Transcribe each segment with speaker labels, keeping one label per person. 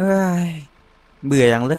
Speaker 1: เฮ้ยเบื่ออย่างเลย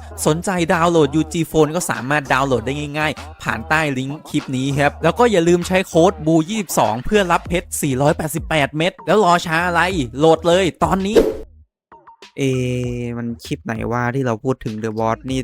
Speaker 1: สนใจดาวน์โหลด UG Phone ก็สามารถดาวน์โหลดได้ง่ายๆ ผ่านใต้ลิงก์คลิปนี้ครับ แล้วก็อย่าลืมใช้โค้ดบู22 เพื่อรับเพชร 488 เม็ดแล้วรอช้าอะไรโหลดเลยตอนนี้ เอ มันคลิปไหนว่าที่เราพูดถึงเดอะบอสนี่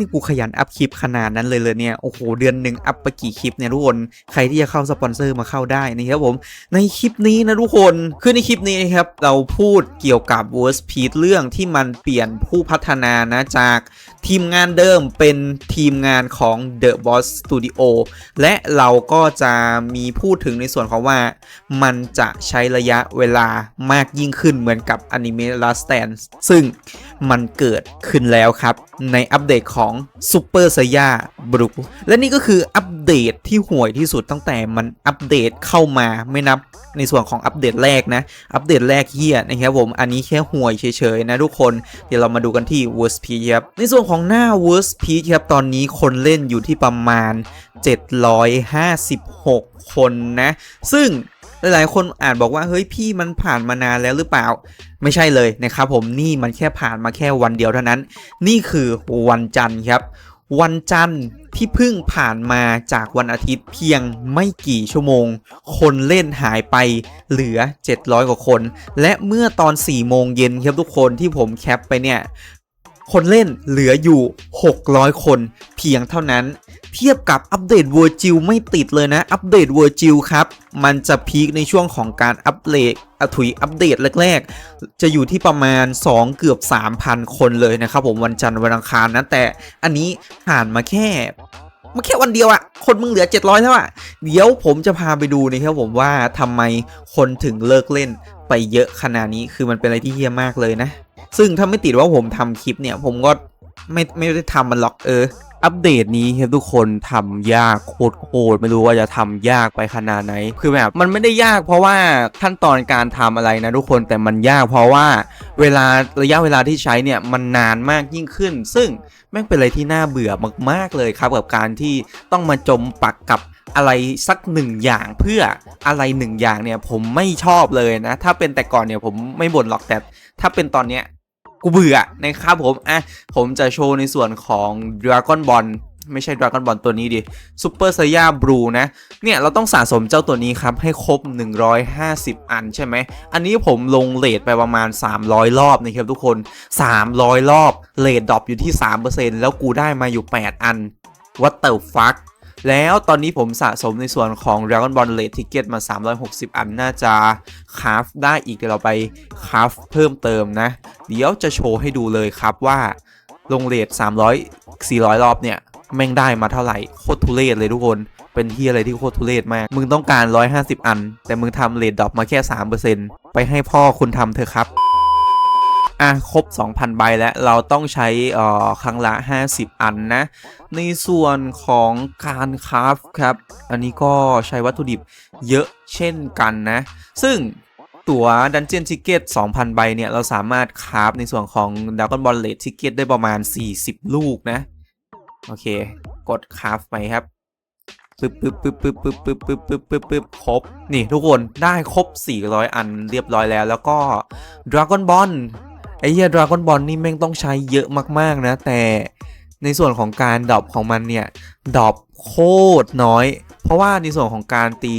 Speaker 1: นี่กูขยันอัพคลิปขนาดนั้นเลยเลยเนี่ย โอ้โห เดือนหนึ่งอัพไปกี่คลิปเนี่ยทุกคน ใครที่จะเข้าสปอนเซอร์มาเข้าได้นะครับผม ในคลิปนี้นะทุกคน คือในคลิปนี้นะครับ เราพูดเกี่ยวกับ w o r s t p e e d เรื่องที่มันเปลี่ยนผู้พัฒนานะจาก ทีมงานเดิมเป็นทีมงานของ The Boss Studio และเราก็จะมีพูดถึงในส่วนของว่ามันจะใช้ระยะเวลามากยิ่งขึ้นเหมือนกับอนิเมะ Last Stand ซึ่งมันเกิดขึ้นแล้วครับ ในอัปเดตของ Super s a y a b r u และนี่ก็คืออัปเดตที่ห่วยที่สุดตั้งแต่มันอัปเดตเข้ามาไม่นับในส่วนของอัปเดตแรกนะ อัปเดตแรกเฮียนะครับผม อันนี้แค่ห่วยเฉยๆนะทุกคน เดี๋ยวเรามาดูกันที่ Worst p ครับ ในส่วนของหน้า Worst Peak ครับ ตอนนี้คนเล่นอยู่ที่ประมาณ 756 คนนะ ซึ่งหลายๆ คนอาจบอกว่าเฮ้ยพี่มันผ่านมานานแล้วหรือเปล่า ไม่ใช่เลยนะครับผมนี่มันแค่ผ่านมาแค่วันเดียวเท่านั้น นี่คือวันจันทร์ครับ วันจันทร์ที่เพิ่งผ่านมาจากวันอาทิตย์เพียงไม่กี่ชั่วโมง คนเล่นหายไปเหลือ 700 กว่าคน และเมื่อตอน 4 โมงเย็นครับทุกคนที่ผมแคปไปเนี่ย คนเล่นเหลืออยู่ 600 คนเพียงเท่านั้น เทียบกับอัปเดตเวอร์จิลไม่ติดเลยนะ อัปเดตเวอร์จิลครับ มันจะพีคในช่วงของการอัปเดตอถุยอัปเดตแรกๆ จะอยู่ที่ประมาณ 2 เกือบ 3,000 คนเลยนะครับผมวันจันทร์วันอังคารนะ แต่อันนี้ผ่านมาแค่มาแค่วันเดียวอะคนมึงเหลือ 700แล้วอะเดี๋ยวผมจะพาไปดูนะครับผมว่าทำไมคนถึงเลิกเล่นไปเยอะขนาดนี้คือมันเป็นอะไรที่เฮี้ยมากเลยนะ ซึ่งถ้าไม่ติดว่าผมทำคลิปเนี่ย ผมก็ไม่ไม่ได้ทำมันหรอกเออ
Speaker 2: อัปเดตนี้ครับทุกคนทำยากโคตรโคตรไม่รู้ว่าจะทำยากไปขนาดไหน คือแบบมันไม่ได้ยากเพราะว่าขั้นตอนการทำอะไรนะทุกคนแต่มันยากเพราะว่าเวลาระยะเวลาที่ใช้เนี่ยมันนานมากยิ่งขึ้น ซึ่งแม่งเป็นอะไรที่น่าเบื่อมาก ๆเลยครับ กับการที่ต้องมาจมปักกับอะไรสักหนึ่งอย่างเพื่ออะไรหนึ่งอย่างเนี่ยผมไม่ชอบเลยนะ ถ้าเป็นแต่ก่อนเนี่ยผมไม่บ่นหรอกแต่ถ้าเป็นตอนเนี้ย กูเบื่อนะครับผม อะ ผมจะโชว์ในส่วนของ Dragon Ball ไม่ใช่ Dragon Ball ตัวนี้ดิ Super Saiyan Blue นะ เนี่ย เราต้องสะสมเจ้าตัวนี้ครับ ให้ครบ 150 อันใช่ไหม อันนี้ผมลงเลทไปประมาณ 300 รอบนะครับทุกคน 300 รอบเลทดรอปอยู่ที่ 3%แล้วกูได้มาอยู่ 8 อัน What the fuck แล้วตอนนี้ผมสะสมในส่วนของ Dragon Ball Late Ticket มา 360 อันน่าจะคราฟได้อีกเดี๋ยวเราไปคราฟเพิ่มเติมนะ เดี๋ยวจะโชว์ให้ดูเลยครับว่าลงเลท300 400 รอบเนี่ย แม่งได้มาเท่าไหร่ โคตรทุเรศเลยทุกคน เป็นที่อะไรที่โคตรทุเรศมาก มึงต้องการ 150 อัน แต่มึงทำเลทดรอปมาแค่ 3%ไปให้พ่อคุณทำเถอะครับ อะครบ 2,000 ใบแล้ว เราต้องใช้อ่อครั้งละ 50 อันนะ ในส่วนของการคราฟครับ อันนี้ก็ใช้วัตถุดิบเยอะเช่นกันนะ ซึ่งตั๋ว Dungeon Ticket 2,000 ใบเนี่ย เราสามารถคราฟในส่วนของ Dragon Ball Late Ticket ได้ประมาณ 40 ลูกนะ โอเค กดคราฟไปครับปึ๊บปึ๊บปึ๊บปึ๊บปึ๊บปึ๊บปึ๊บปึ๊บปึ๊บปึ๊บครบ นี่ทุกคนได้ครบ 400 อันเรียบร้อยแล้ว แล้วก็ Dragon Ball ไอ้เหี้ย Dragon Ball นี่แม่งต้องใช้เยอะมากๆนะ แต่ในส่วนของการดรอปของมันเนี่ยดรอปโคตรน้อย เพราะว่าในส่วนของการตี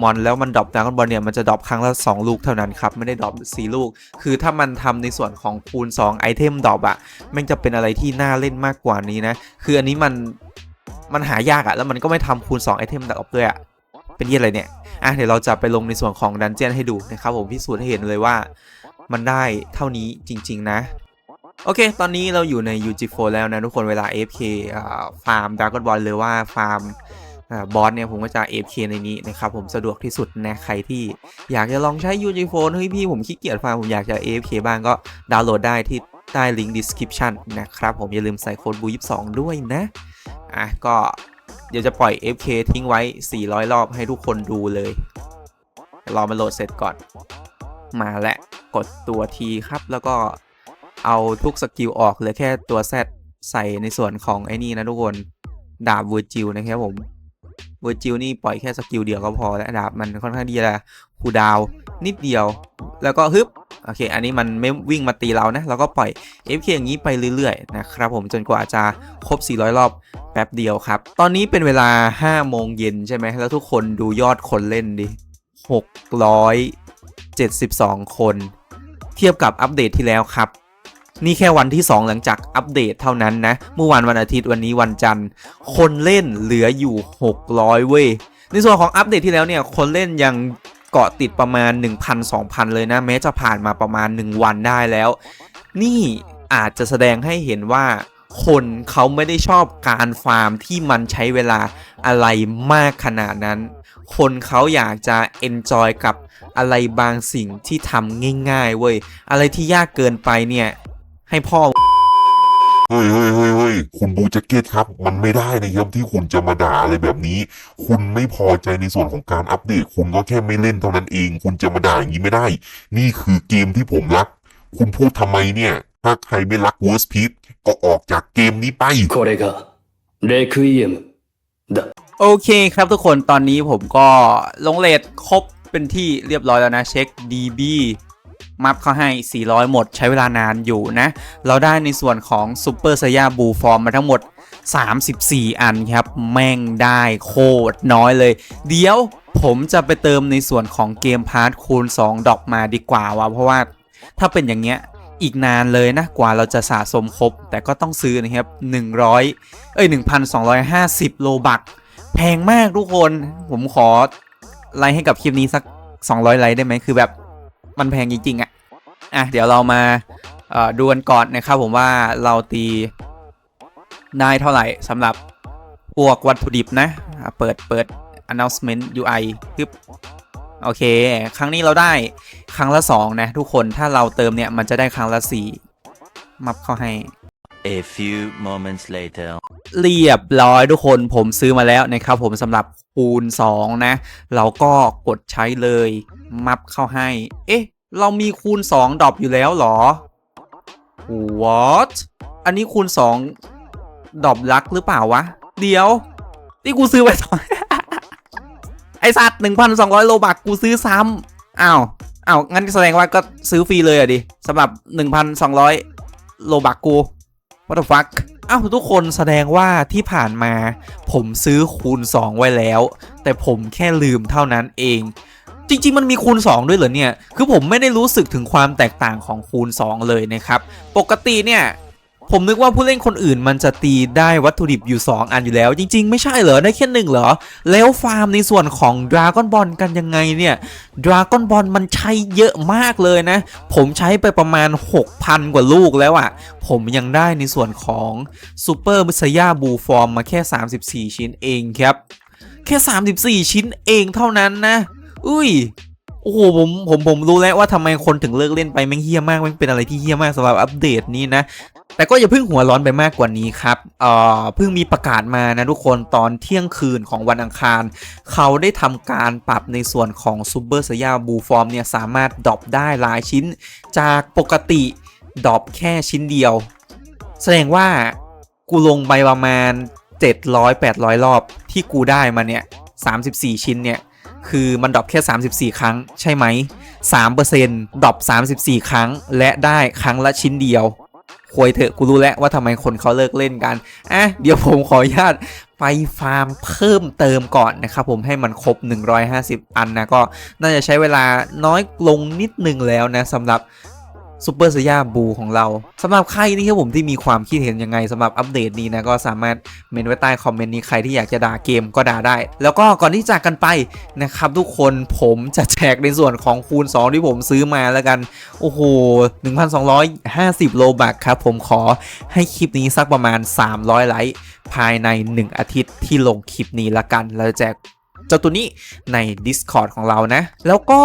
Speaker 2: มอนแล้วมันดรอปดราก้อนบอลเนี่ยมันจะดรอปครั้งละ 2 ลูกเท่านั้นครับไม่ได้ดรอป4ลูก คือถ้ามันทำในส่วนของคูณ2ไอเทมดรอปอะแม่งจะเป็นอะไรที่น่าเล่นมากกว่านี้นะคืออันนี้มัน
Speaker 1: มันหายากอะแล้วมันก็ไม่ทำคูณ2ไอเทมดักออฟด้วยอะเป็นยี่อะไรเนี่ยอะเดี๋ยวเราจะไปลงในส่วนของดันเจียนให้ดูนะครับผมพิสูจน์ให้เห็นเลยว่า มันได้เท่านี้จริง ๆ นะ โอเค ตอนนี้เราอยู่ใน UG4 แล้วนะทุกคนเวลา AFK ฟาร์มด r a ก o n บอลหรือว่าฟาร์มบอสเนี่ยผมก็จะ AFK ในนี้นะครับผมสะดวกที่สุดนะใครที่อยากจะลองใช้ UG4 เฮ้ยพี่ผมขี้เกียจฟาร์มผมอยากจะ AFK บ้างก็ดาวน์โหลดได้ที่ใต้ลิงก์ description นะครับผมอย่าลืมใส่โค้ดบู22ด้วยนะอะก็เดี๋ยวจะปล่อย FK ทิ้งไว้ 400 รอบให้ทุกคนดูเลย รอมันโหลดเสร็จก่อน มาและกดตัวทีครับ แล้วก็เอาทุกสกิลออกเหลือแค่ตัว Z ใส่ในส่วนของไอ้นี่นะทุกคนดาบเวอร์จิลนะครับผมเวอร์จิลนี่ปล่อยแค่สกิลเดียวก็พอแล้วดาบมันค่อนข้างดีละคูดาวนิดเดียว แล้วก็ฮึบโอเค อันนี้มันไม่วิ่งมาตีเรานะเราก็ปล่อย FK อย่างนี้ไปเรื่อยๆนะครับผมจนกว่าจะครบ 400 รอบแป๊บเดียวครับ ตอนนี้เป็นเวลา 5 โมงเย็นใช่ไหมแล้วทุกคนดูยอดคนเล่นดิ600 72 คน เทียบกับอัปเดตที่แล้วครับ นี่แค่วันที่ 2 หลังจากอัปเดตเท่านั้นนะ เมื่อวานวันอาทิตย์วันนี้วันจันทร์ คนเล่นเหลืออยู่ 600 เว้ย ในส่วนของอัปเดตที่แล้วเนี่ย คนเล่นยังเกาะติดประมาณ 1,000-2,000 เลยนะ แม้จะผ่านมาประมาณ 1 วันได้แล้ว นี่อาจจะแสดงให้เห็นว่าคนเขาไม่ได้ชอบการฟาร์มที่มันใช้เวลาอะไรมากขนาดนั้น คนเขาอยากจะ enjoy กับอะไรบางสิ่งที่ทำง่ายๆเว้ย อะไรที่ยากเกินไปเนี่ย ให้พ่อ
Speaker 3: เฮ้ยเฮ้ยเฮ้ยเฮ้ยคุณบูแจ็คเก็ตครับ มันไม่ได้นะครับที่คุณจะมาด่าอะไรแบบนี้ คุณไม่พอใจในส่วนของการอัปเดต คุณก็แค่ไม่เล่นเท่านั้นเอง คุณจะมาด่าอย่างนี้ไม่ได้ นี่คือเกมที่ผมรัก คุณพูดทำไมเนี่ย ถ้าใครไม่รัก Worst p e a c ก็ออกจากเกมนี้ไป
Speaker 4: これがレクイエムだ
Speaker 1: โอเคครับทุกคนตอนนี้ผมก็ลงเลทครบเป็นที่เรียบร้อยแล้วนะเช็ค DB มัพเขาให้ 400 หมดใช้เวลานานอยู่นะ เราได้ในส่วนของ Super s a i y a b l u e Form มาทั้งหมด 34 อันครับ แม่งได้โคตรน้อยเลย เดี๋ยวผมจะไปเติมในส่วนของเกมพาร์ทคูณ 2 ดอกมาดีกว่าวะเพราะว่าถ้าเป็นอย่างเงี้ยอีกนานเลยนะกว่าเราจะสะสมครบ แต่ก็ต้องซื้อนะครับ 100 เอ้ย 1,250 โลบัก แพงมากทุกคน ผมขอไลค์ให้กับคลิปนี้สัก 200 ไลค์ได้ไหมคือแบบมันแพงจริงๆอะ่ะอะเดี๋ยวเรามาดูกันก่อนนะครับผมว่าเราตีได้เท่าไหร่สำหรับพวกวัตถุดิบนะอะเปิดเปิด announcement UI ปึ๊บโอเค ครั้งนี้เราได้ครั้งละ 2 นะ ทุกคนถ้าเราเติมเนี่ย มันจะได้ครั้งละ 4 มับเข้าให้
Speaker 5: A few moments later.
Speaker 1: เรียบร้อยทุกคนผมซื้อมาแล้วนะครับผมสำหรับคูณ 2 นะ เราก็กดใช้เลย มับเข้าให้ เอ๊ะ เรามีคูณ 2 ดรอปอยู่แล้วเหรอ what อันนี้คูณ 2 ดรอปลักหรือเปล่าวะ เดี๋ยวที่กูซื้อไปสองไอสัตว์1,200โลบักกูซื้อซ้ำอ้าวอ้าวงั้นแสดงว่าก็ซื้อฟรีเลยอะดิสำหรับ1,200โลบักกู what the fuck อ้าวทุกคนแสดงว่าที่ผ่านมา ผมซื้อคูณ 2 ไว้แล้ว แต่ผมแค่ลืมเท่านั้นเอง จริง ๆ มันมีคูณ 2 ด้วยเหรอเนี่ย คือผมไม่ได้รู้สึกถึงความแตกต่างของคูณ 2 เลยนะครับ ปกติเนี่ย ผมนึกว่าผู้เล่นคนอื่นมันจะตีได้วัตถุดิบอยู่ 2 อันอยู่แล้ว จริง ๆ ไม่ใช่เหรอ ได้แค่หนึ่งเหรอ แล้วฟาร์มในส่วนของดราก้อนบอลกันยังไงเนี่ยดราก้อนบอลมันใช้เยอะมากเลยนะ ผมใช้ไปประมาณ 6,000 กว่าลูกแล้วอะ่ะ ผมยังได้ในส่วนของซูเปอร์มิสยาบูฟอร์มมาแค่ 34 ชิ้นเองครับ แค่ 34 ชิ้นเองเท่านั้นนะ อุ้ยโอ้โหผมผมผมรู้แล้วว่าทำไมคนถึงเลิกเล่นไปแม่งเฮี้ยมากแม่งเป็นอะไรที่เฮี้ยมากสำหรับอัปเดตนี้นะ แต่ก็อย่าเพิ่งหัวร้อนไปมากกว่านี้ครับเอ่อเพิ่งมีประกาศมานะทุกคนตอนเที่ยงคืนของวันอังคาร เขาได้ทำการปรับในส่วนของซูเปอร์สยาบูฟอร์มเนี่ยสามารถดรอปได้หลายชิ้น จากปกติดรอปแค่ชิ้นเดียว แสดงว่ากูลงไปประมาณ 700-800 รอบที่กูได้มาเนี่ย 34 ชิ้นเนี่ย คือมันดรอปแค่ 34 ครั้งใช่ไหม3%ดรอป34 ครั้งและได้ครั้งละชิ้นเดียว ควยเถอะกูรู้แล้วว่าทำไมคนเขาเลิกเล่นกันอะเดี๋ยวผมขออนุญาตไปฟาร์มเพิ่มเติมก่อนนะครับผมให้มันครบ 150 อันนะก็น่าจะใช้เวลาน้อยลงนิดนึงแล้วนะสำหรับ ซูเปอร์สยาบูของเราสำหรับใครนี่ครับผมที่มีความคิดเห็นยังไงสำหรับอัปเดตนี้นะก็สามารถเมนไว้ใต้คอมเมนต์นี้ใครที่อยากจะด่าเกมก็ด่าได้ แล้วก็ก่อนที่จากกันไปนะครับ ทุกคนผมจะแจกในส่วนของคูณ 2 ที่ผมซื้อมาแล้วกัน โอ้โห 1,250 โลบักครับ ผมขอให้คลิปนี้สักประมาณ 300 ไลค์ภายใน 1 อาทิตย์ที่ลงคลิปนี้ละกันเราจะแจก เจ้าตัวนี้ใน Discord ของเรานะ แล้วก็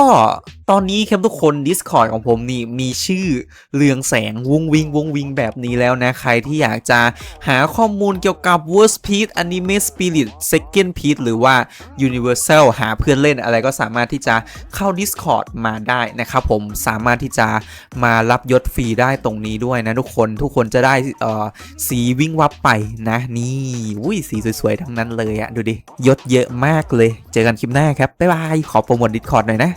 Speaker 1: ตอนนี้ครับทุกคน Discord ของผมนี่มีชื่อเรืองแสงวงวิงวงวิงแบบนี้แล้วนะ ใครที่อยากจะหาข้อมูลเกี่ยวกับ Worst Piece Anime Spirit Second Piece หรือว่า Universal หาเพื่อนเล่นอะไรก็สามารถที่จะเข้า Discord มาได้นะครับผมสามารถที่จะมารับยศฟรีได้ตรงนี้ด้วยนะทุกคนทุกคนจะได้เอ่อสีวิ่งวับไปนะนี่อุ้ยสีสวยๆทั้งนั้นเลยอะดูดิยศเยอะมากเลยเจอกันคลิปหน้าครับ บ๊ายบาย ขอโปรโมทดิสคอร์ดหน่อยนะ